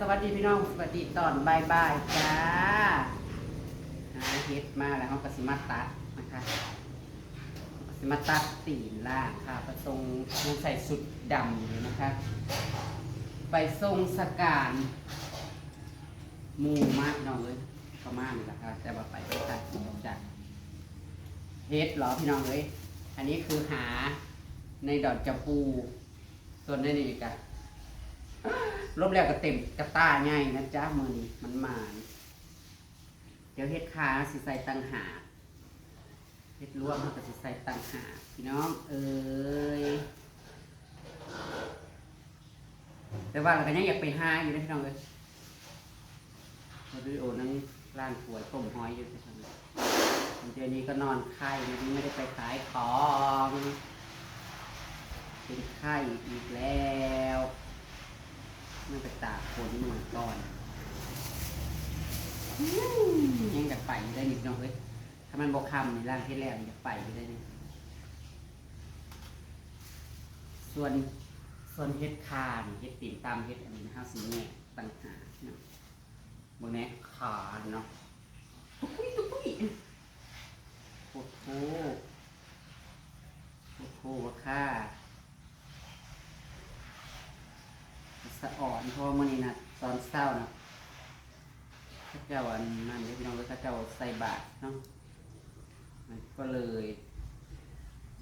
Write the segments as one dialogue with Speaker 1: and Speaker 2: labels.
Speaker 1: สวัสดีพี่น้องสวัสดีตอนบ่ายบายๆจ้าหาเฮ็ดมาแล้วเขาก็สิมาตัดนะคะก็สิมาตัดตีนล่างค่ะประตรงยังใส่สุดดำอยู่นะคะ ไปทรงสการมูมากน้องเลยประมาณนี้แหละค่ะแต่ว่าไปไม่ตัดจากเฮ็ดหรอพี่น้องเลยอันนี้คือหาในดอกจะปูส่วนในนี้กัน ลบแล้วก็เต็มกระตาใหญ่นะจ๊ะมือนี้มันมานเดี๋ยวเฮ็ดขาสิใส่ตังหาเฮ็ดลวกมันก็สิใส่ตังหาพี่น้องเอ้ยแต่ว่าเราก็ยังอยากไปหาอยู่นะพี่น้องเลยวิดีโอนั่งร้านป่วยต้มหอยอยู่ที่ทำเดี๋ยวนี้ก็นอนไข้ไม่ได้ไปขายของเป็นไข้อีกแล้ว ไม่ไปตากฝนเหมือนก่อนอืมยังจะไปอยู่ได้นิดหน่อยเว้ยถ้ามันบกคำในร่างที่แล้วมันจะไปอยู่ได้นี่ส่วนส่วนเฮ็ดคานี่เฮ็ดตีนตามเฮ็ดอันนี้นะครับสีแง่ต่างหากเนาะบนแนี้ขาเนาะตุ๊กปุ้ยตุ๊กปุ้ยโอ้โหโอ้โหว่าค่า สะอ่อนเพราะว่ามื่อนี้นะตอนเช้านะข้าเจ้าอันนั่นเดี๋ยวพี่น้องก็ข้าเจ้าใส่บาตรเนาะมันก็เลย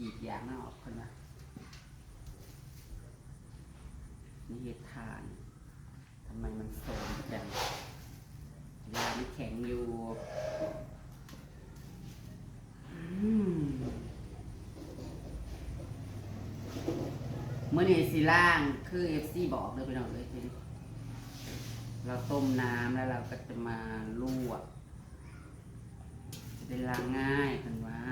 Speaker 1: อีกอย่างน่าออกคนละนี่เห็ดทานทำไมมันโสมจังยามันแข็งอยู่ อืม มื่อนี้สิล่างคือเอฟซีบอกเลยไปน่อยเลยทีนี้เราต้มน้ำแล้วเราก็จะมาลวกจะได้ล้างง่ายกันว่า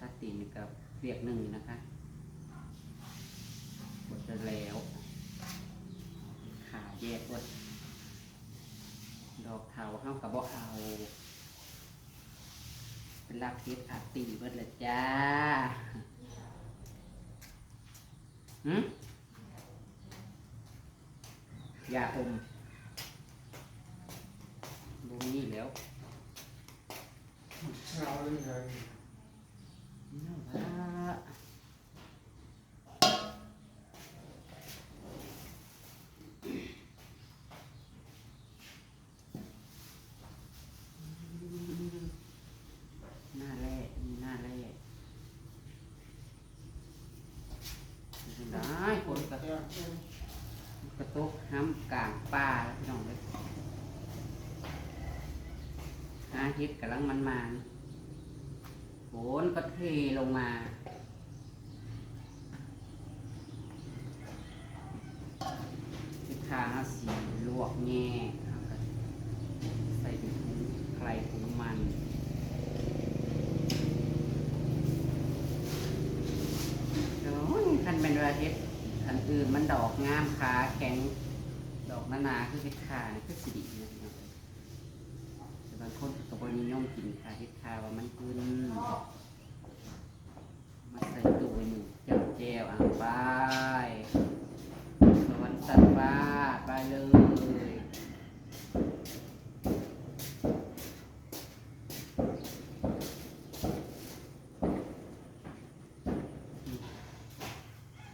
Speaker 1: ตัดตีนกับเปียกหนึ่งนะคะหมดจะแล้ว ขาแยกหมดดอกเทาเข้ากับบ่เอา เป็นลาบเพชรอาตีเบิดละจ้าหืมยาอมดูนี่แล้ว
Speaker 2: เช้าเลยไง
Speaker 1: น่ารักหน้าแรกมีหน้าแรกได้คน กระ
Speaker 2: แก้ว
Speaker 1: กระตุกห้ำกลางป่าแล้วพี่น้องเลยอาทิตย์กำลังมันมาฝนก็เทลงมาทิศทางอาสีลวกแง่ใส่ถุงใครถุงมันโอ้ยคันเป็นว่าเฮ็ด อันอื่นมันดอกงามขาแข็งดอกนานาคือเฮ็ดขานี่คือสิดีนะพี่น้องแต่บางคนก็บ่นิยมกินขาเฮ็ดขาว่ามันอื่นมาใส่ตู้ไว้นี่เจ้าแจวอ่างไปสวรรค์สัตว์ฟ้าไปเลย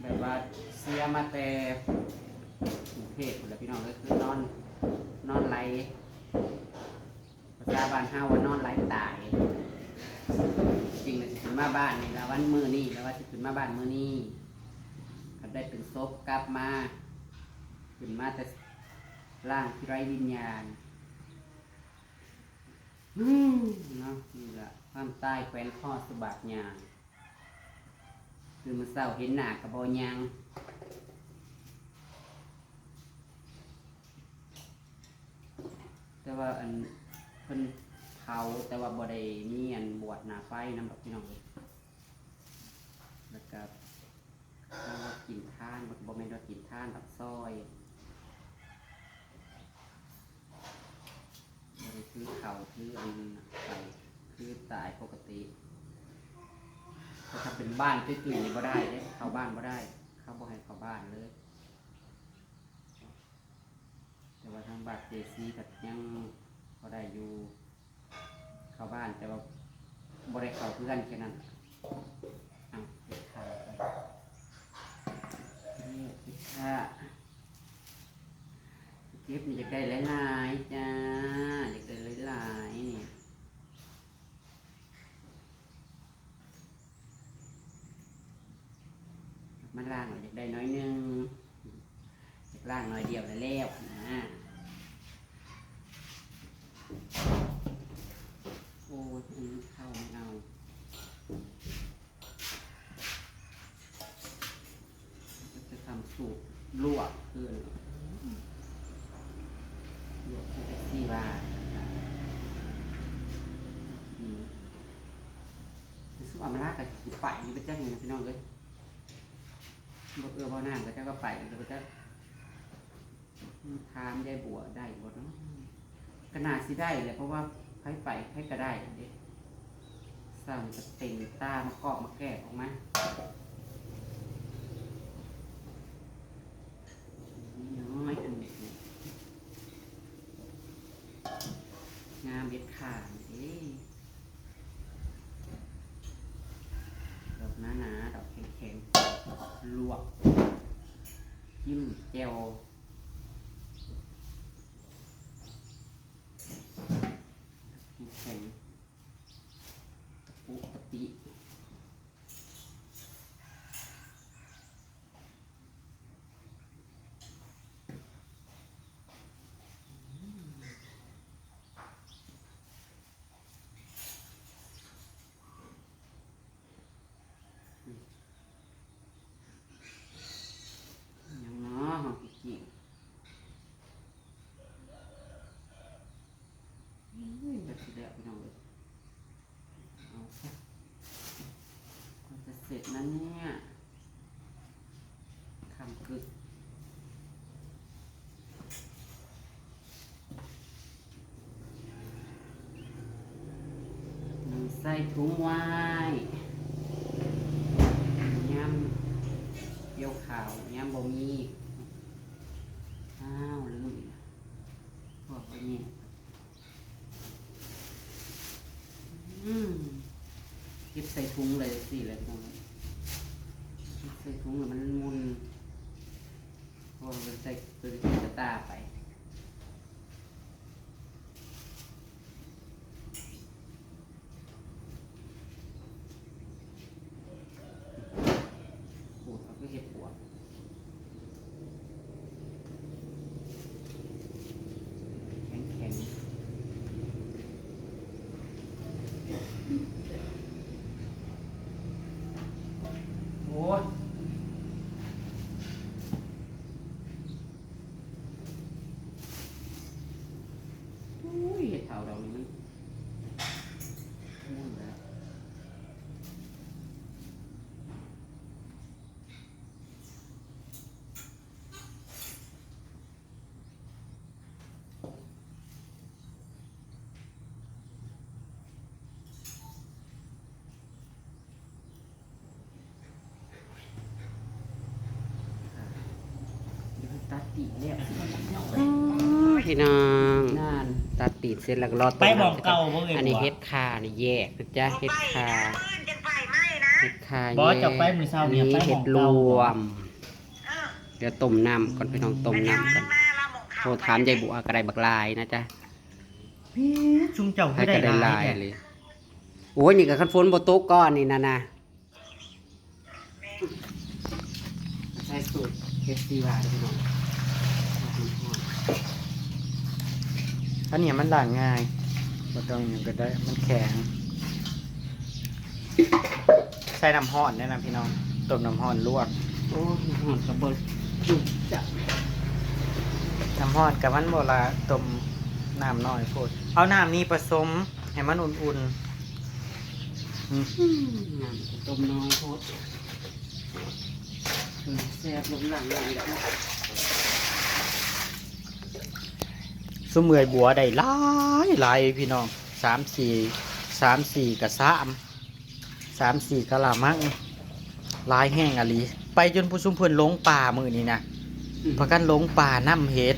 Speaker 1: แบบว่าเสี ยมาแต่กรุงเทพและพี่น้องก็คือนอนนอนไหลภาษาบ้านเฮาว่านอนไหลตาย จริงเลยสิขึ้นมาบ้านนี่แล้ววันมือนี่แล้วว่าสิขึ้นมาบ้านมือนี่ก็ได้เป็นศพกลับมาขึ้นมาแต่ร่างที่ไร้วิญญาณอืมเนาะนี่แหละความตายแควนข้อสะบักยางคือมันเศร้าเห็นหน้ากับบอยาง แต่ว่าอันเพิ่นเผาแต่ว่าบ่ได้มีอันบวชหน้าไฟนำแบบพี่น้องเลยแล้วก็ถ้าว่ากินท่านบ่บ่แม่นว่ากินท่านแบบซอยบ่ได้คือเขาคืออันไปคือตายปกติถ้าเป็นบ้านตื้อๆนี่บ่ได้เด้เข้าบ้านบ่ได้ เข้าเขาบอกให้เข้าบ้านเลย แต่ ว่าทางบัตรเจซีก็ยังเขาได้อยู่เข้าบ้านแต่ว่าบริเข้าเพื่อนแค่นั้นอาเก็บค่าไปนี่เก็บค่าเก็บนี่จะได้หลายๆจ้าอยากได้หลายๆนี่มันล่างหน่อยากได้น้อยนึงอยากล่างน้อยเดียวแล้วแล้วนะ อ้ยอันนี้เข้าไม่เอาจะทำสูตรลวกเพื่อนลวกที่แท็กซี่ว่าอืมสู้อามาลากับไปอยู่ไปแจ้งเงินพี่น้องเลยบ่เอือบ่อนางก็จะก็ไปก็จะถามยายบัวได้บ่เนาะก็น่าสิได้แหละเพราะว่า ใครไปใครก็ได้เด็กสั่งจะเต็งตามาเคาะมาแก้ออกมาน้อยอันนี้งามเบ็ดขาดอกหนาๆดอกแข็งๆ ลวกจิ้มแจ่วน้ำแข็งตะปุตะปิยังเนาะหอมพริกจิอุ้ยแบบสิแล้วพี่น้องเลยเอาซะ ก็จะเสร็จแล้วเนี่ยคำกึกใส่ถุงไว้ย่ำเกี่ยวขาวย่ำบ่มี อ้าวลืมอีกวพวกนี่อืมเก็บใส่ถุงเลยสิเลย พี่น้องเก็บใส่ถุงแล้วมันมุนพอมันใส่ตัวที่ตะตาไปปวดเอาไปเห็ดปวด แข็งแข็งโอ้ยอุ้ย เห็ดเถาเรานี่มันมุ่นแล้วเดี๋ยวตัดตีแล้วพี่น้อง
Speaker 2: นาน
Speaker 1: ตัดตีเสร็จแล้วก็รอต้ม
Speaker 2: ไปบอก
Speaker 1: น้ำ
Speaker 2: เก่าบ่เอ่ย
Speaker 1: อันนี้
Speaker 2: บัว
Speaker 1: เฮ็ดคานี่แยกนะจ๊ะเฮ็ดคา
Speaker 3: มื่นจะไฟไหม้นะ
Speaker 1: เฮ็ดคา
Speaker 2: บอส
Speaker 1: แย
Speaker 2: จะ
Speaker 1: ก
Speaker 2: ไปมื้อเช้า
Speaker 1: อัน
Speaker 2: เนี่ย
Speaker 1: นี้
Speaker 2: ไป
Speaker 1: เฮ็ดร
Speaker 2: บอกเก่า
Speaker 1: วม
Speaker 3: เออ
Speaker 1: เดี๋ยวต้มน้ำก่อนพี่น้องต้ม
Speaker 3: ไปเอา
Speaker 1: น้ำกัน
Speaker 3: ข้างหน้าเราหมก
Speaker 1: โท
Speaker 3: ข่าร
Speaker 1: ถามยายบัวกระไดบักลายนะจ๊ะ
Speaker 2: ชุมเจ้า
Speaker 1: ให้
Speaker 2: ก็
Speaker 1: ก
Speaker 2: ได้
Speaker 1: ระได
Speaker 2: หลา
Speaker 1: ลาย
Speaker 2: ย
Speaker 1: เล
Speaker 2: เนี่ย
Speaker 1: ยโอ้ยนี่ก็คันฝนบ่ตกก้อนนี่นะนะใช้สูตรเฮ็ดซีวาเด้อพี่น้อง
Speaker 2: อันนี้มันด่างง่ายบ่ต้องหยังก็ได้ มันแข็ง ใส่น้ำห้อนเนี่ยนะพี่น้อง ต้มน้ำห้อนลวก
Speaker 1: โอ้ยหอนกระเบิดจุกจะ
Speaker 2: น้ำห้อนกับมันโบราต้มน้ำน้อยโพดเอาน้ำนี้ผสมให้มันอุ่นๆอืม
Speaker 1: อืมน้ำจะต้มน้อยโพดเออแซ่บลงหลังเลยแล้ว
Speaker 2: สมเมื่อยบัวได้หลายหลายพี่น้องสามสี่สามสี่กับสามสามสี่กะละมังหลายแห้งอะลีไปจนผู้ชุมเพิ่นหลงป่ามื้อนี้นะประกันหลงป่าน้ำเฮ็ด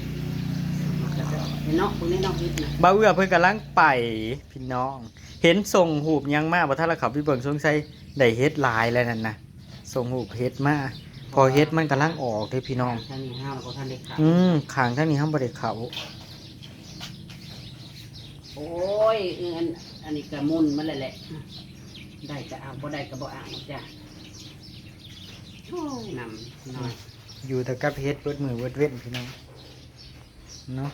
Speaker 1: ไอ้นอกพวกนี้นอกฮิตนะ
Speaker 2: บ่าวเอื้อเพิ่นกำลังไปพี่น้อง เห็นส่งหูบยังมาบ่ทันละเขาพี่เบิ่งสงสัยได้เฮ็ดหลายแล้วนั่นน่ะส่งหูบเฮ็ดมาพอเฮ็ดมันกำลังออกเด้พี่น้อง
Speaker 1: ท่านนี่ห้ามก็ท่านได้ข่าว
Speaker 2: อืมข้างทางนี้เฮาบ่ได้เข้า
Speaker 1: โอ้ยเอิ้นอันนี้กระมุนมันเลยแหละ ได้ก็เอาบ่ได้ก็บ่เอาจ้ะโอ้ยนำหน่อย
Speaker 2: อยู่แต่กับเฮ็ดเบิดมือเบิดเว้นพี่น้องเนาะ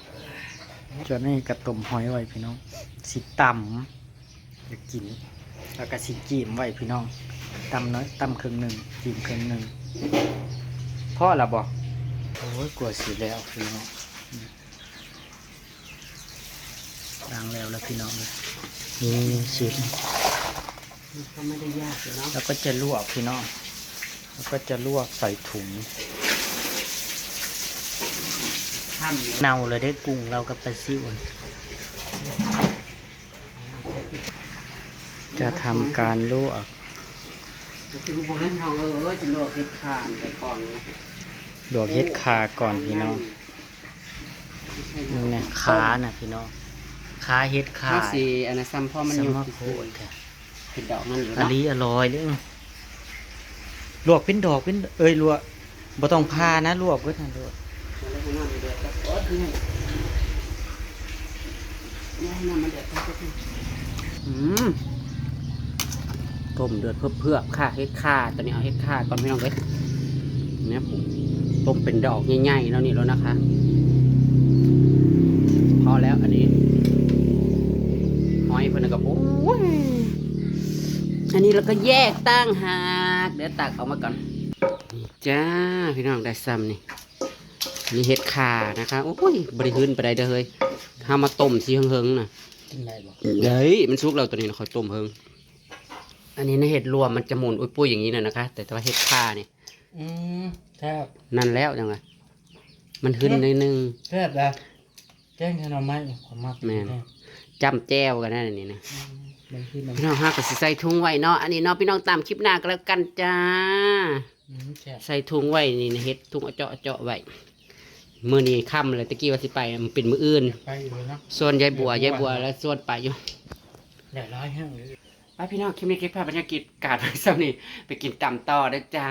Speaker 2: จนนี้กระต้มหอยไว้พี่น้องสิตำอยากกิน แล้วก็สิจีมไว้พี่น้องตำน้อยตำครึ่งหนึ่งจีมครึ่งหนึ่งพ่อละบอกโอ้ยกลัวสิแล้วพี่น้อง อืมล้างแล้วแล้วพี่น้องเลยนี่ชิม
Speaker 1: มันก็ไม่ได้ยากเลยเนาะ
Speaker 2: แล้วก็จะลวกพี่น้องแล้วก็จะลวกใส่ถุง
Speaker 1: ทำอยู่
Speaker 2: เน่าเลยได้กุ้งเรากับปลาซิวจะทำการลวก
Speaker 1: คือพวกนั้นทองเออจะลวกเห็ดข่านไปก่อนนะ
Speaker 2: ลวกเฮ็ดคาก่อนพี่น้องนี่นะขาน่ะพี่น้อง ขาเฮ็ดขา
Speaker 1: ข้าวสีอันนั้นซ้ำพ่อมัน
Speaker 2: ส
Speaker 1: อยู่
Speaker 2: มะโพดค่ะ
Speaker 1: เป็นดอกนั่นอยู่
Speaker 2: อัน
Speaker 1: เนาะ
Speaker 2: นี้อร่อยเด้อลวกเป็นดอกเป็นเอ้ยลวกบ่ต้องพานะลวกเบิดนะลวก
Speaker 1: แล้วก็น้ำมันเดือดก็โอ๊ยนี่นี่น้ำมันเดือดก็คืออืมต้มเดือดเพื่อเพื่อๆค่ะเฮ็ดข่าตอนนี้เอาเฮ็ดข่าก่อนพี่น้องเอ้ยเนี่ยผมต้มเป็นดอกใหญ่ๆแล้วนี่แล้วนะคะ พอแล้วอันนี้ หอยเพิ่นนก็โอ้ยอันนี้เราก็แยกตั้งหากเดี๋ยวตักออกมาก่อนนี่จ้าพี่น้องได้ซ้ำนี่นี่เห็ดข่านะคะโอ้ยบริหืนไปได้เด้อเฮ้ยข้ามาต้มสีเฮิงๆน่ะ
Speaker 2: กินได้บ่
Speaker 1: เฮ้ยมันสุกแล้วตัวนี้นะคอยต้มเฮิงอันนี้ในะเห็ดรวมมันจะหมุนอุ้ยปุ้ยอย่างนี้น่ะนะคะ แต่ว่าเห็ดข่าเนี่ย
Speaker 2: อืมแซ่บ
Speaker 1: นั่นแล้วจังไงมันหืนนิดนึง
Speaker 2: แซ่บแล้วแกงขนมไม้ผมมัก
Speaker 1: แม่น จำแจ้วกันนั่นนี่นะ
Speaker 2: บางทีมัน
Speaker 1: พี่น้องห้าก็สิใส่ถุงไว้เนาะอันนี้เนาะพี่น้องตามคลิปหน้าก็แล้วกันจ้า
Speaker 2: อืมแซ่บ
Speaker 1: ใส่ถุงไว้นี่นะเฮ็ดถุงเอาเจาะเอาเจาะไว้มื้อนี้ค่ำเลยตะกี้ว่าสิไปมันเป็นมื้ออื่น
Speaker 2: ไปอยู่เนาะ
Speaker 1: ส่วนยายบัวยายบัวแล้วส่วนไปอยู่
Speaker 2: หลายร้อยแห้งเลย
Speaker 1: ไปพี่น้องคลิปนี้คลิปภาพบรรยากาศกาดไปซ้ำนี่ไปกินตำต่อเด้อจ้า